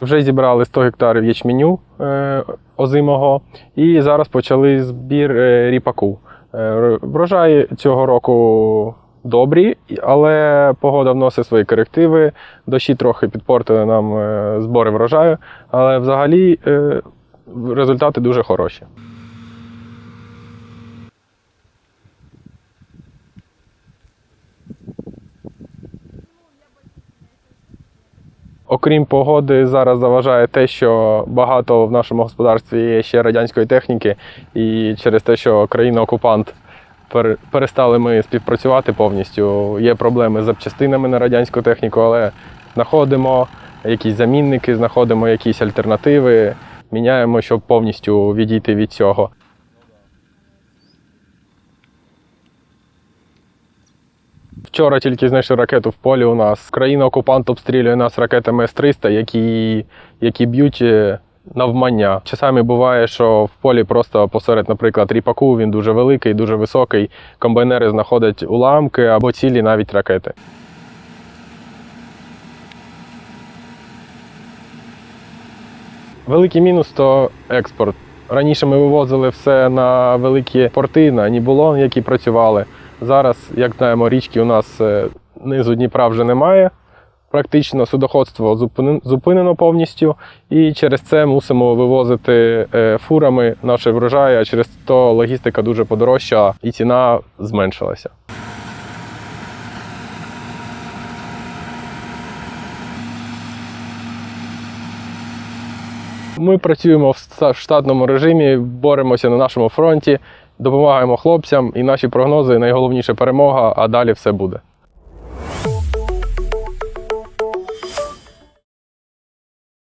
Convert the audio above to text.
Вже зібрали 100 гектарів ячменю е, озимого і зараз почали збір е, ріпаку. Е, Врожаї цього року добрі, але погода вносить свої корективи. Дощі трохи підпортили нам збори врожаю, але взагалі результати дуже хороші. Окрім погоди, зараз заважає те, що багато в нашому господарстві є ще радянської техніки, і через те, що країна-окупант пере- перестали ми співпрацювати повністю. Є проблеми з запчастинами на радянську техніку, але знаходимо якісь замінники, знаходимо якісь альтернативи, міняємо, щоб повністю відійти від цього. Вчора тільки знайшли ракету в полі у нас. Країна-окупант обстрілює нас ракетами С-300, які, які б'ють е, навмання. Часами буває, що в полі просто посеред, наприклад, ріпаку він дуже великий, дуже високий. Комбайнери знаходять уламки або цілі навіть ракети. Великий мінус то експорт. Раніше ми вивозили все на великі порти, на Нібулон, які працювали. Зараз, як знаємо, річки у нас е, низу Дніпра вже немає. Практично судоходство зупинено повністю, і через це мусимо вивозити е, фурами наші врожаї, а через то логістика дуже подорожча і ціна зменшилася. Ми працюємо в штатному режимі, боремося на нашому фронті, допомагаємо хлопцям, і наші прогнози найголовніше перемога, а далі все буде.